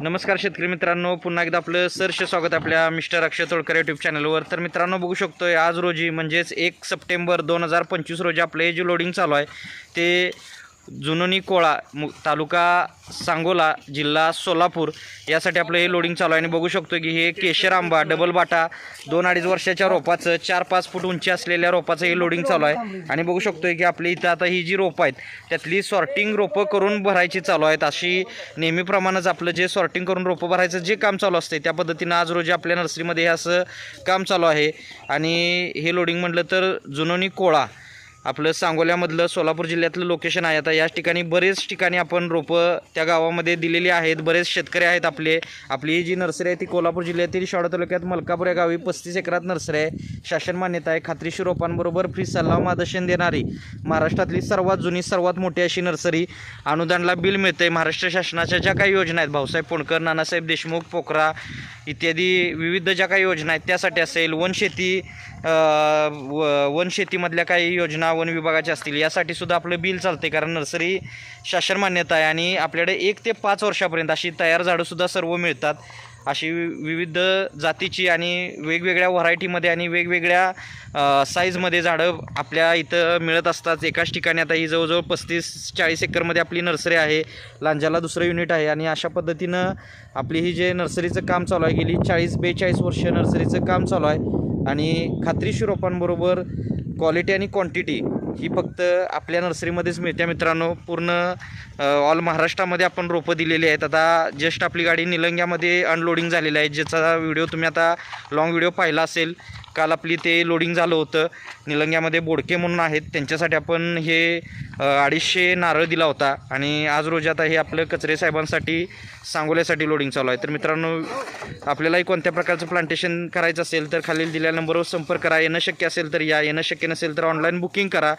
नमस्कार शेतकरी मित्रांनो पुन्हा एकदा आपलं सरश स्वागत आपल्या मिस्टर अक्षय तोडकर यूट्यूब चॅनलवर तर मित्रांनो बघू शकतोय आज रोजी म्हणजेच एक सप्टेंबर दोन हजार पंचवीस रोजी आपलं हे जे लोडिंग चालू आहे ते जुनोनी कोळा मु तालुका सांगोला जिल्हा सोलापूर यासाठी आपलं हे लोडिंग चालू आहे. आणि बघू शकतो की हे केशर आंबा डबल बाटा दोन अडीच वर्षाच्या रोपाचं चार पाच फूट उंची असलेल्या रोपाचं हे लोडिंग चालू आहे. आणि बघू शकतो की आपली इथं आता ही जी रोपं आहेत त्यातली सॉर्टिंग रोपं करून भरायची चालू आहेत. अशी नेहमीप्रमाणेच आपलं जे सॉर्टिंग करून रोपं भरायचं जे काम चालू असते त्या पद्धतीनं आज रोजी आपल्या नर्सरीमध्ये हे असं काम चालू आहे. आणि हे लोडिंग म्हटलं तर जुनोनी कोळा आपलं सांगोल्यामधलं सोलापूर जिल्ह्यातलं लोकेशन आहे. आता याच ठिकाणी बरेच ठिकाणी आपण रोपं त्या गावामध्ये दिलेली आहेत. बरेच शेतकरी आहेत आपले. आपली जी नर्सरी आहे ती कोल्हापूर जिल्ह्यातील शाळा तालुक्यात मलकापूर या गावी पस्तीस एकरात नर्सरी आहे. शासन मान्यता आहे. खात्रीशीर रोपांबरोबर फ्री सल्ला मार्गदर्शन देणारी महाराष्ट्रातली सर्वात जुनी सर्वात मोठी अशी नर्सरी अनुदानला बिल मिळते महाराष्ट्र शासनाच्या ज्या काही योजना आहेत भाऊसाहेब पोणकर नानासाहेब देशमुख पोखरा इत्यादी विविध ज्या काही योजना आहेत त्यासाठी असेल वनशेती व वनशेतीमधल्या काही योजना वन विभागाच्या असतील यासाठी सुद्धा आपलं बिल चालते कारण नर्सरी शासन मान्यता आहे आणि आपल्याकडे एक ते पाच वर्षापर्यंत अशी तयार झाडंसुद्धा सर्व मिळतात. अशी विविध जातीची आणि वेगवेगळ्या व्हरायटीमध्ये आणि वेगवेगळ्या साईजमध्ये झाडं आपल्या इथं मिळत असतात. एकाच ठिकाणी आता ही जवळजवळ पस्तीस चाळीस एकरमध्ये आपली नर्सरी आहे. लांजाला दुसरं युनिट आहे आणि अशा पद्धतीनं आपली ही जे नर्सरीचं काम चालू आहे गेली चाळीस बेचाळीस वर्ष नर्सरीचं काम चालू आहे. आणि खात्रीशीर रोपांबरोबर क्वालिटी आणि क्वांटिटी ही फक्त आपल्या नर्सरीमध्येच मिळते. मित्रांनो पूर्ण ऑल महाराष्ट्रामध्ये आपण रोपं दिलेली आहेत. आता जस्ट आपली गाडी निलंग्यामध्ये अनलोडिंग झालेली आहे. ज्याचा व्हिडिओ तुम्ही आता लॉंग व्हिडिओ पाहिला असेल काल आपली ते लोडिंग झालं होतं. निलंग्यामध्ये बोडके म्हणून आहेत. त्यांच्यासाठी आपण हे अडीचशे नारळ दिला होता. आणि आज रोजी आता हे आपलं कचरे साहेबांसाठी सांगोल्यासाठी लोडिंग चालू आहे. तर मित्रांनो आपल्यालाही कोणत्या प्रकारचं प्लांटेशन करायचं असेल तर खालील दिल्या नंबरवर संपर्क करा. येणं शक्य असेल तर या. येणं शक्य नसेल तर ऑनलाईन बुकिंग करा.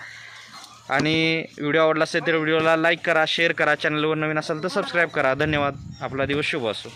आणि व्हिडिओ आवडला असेल तर व्हिडिओला लाईक करा शेअर करा. चॅनलवर नवीन असाल तर सबस्क्राईब करा. धन्यवाद. आपला दिवस शुभ असो.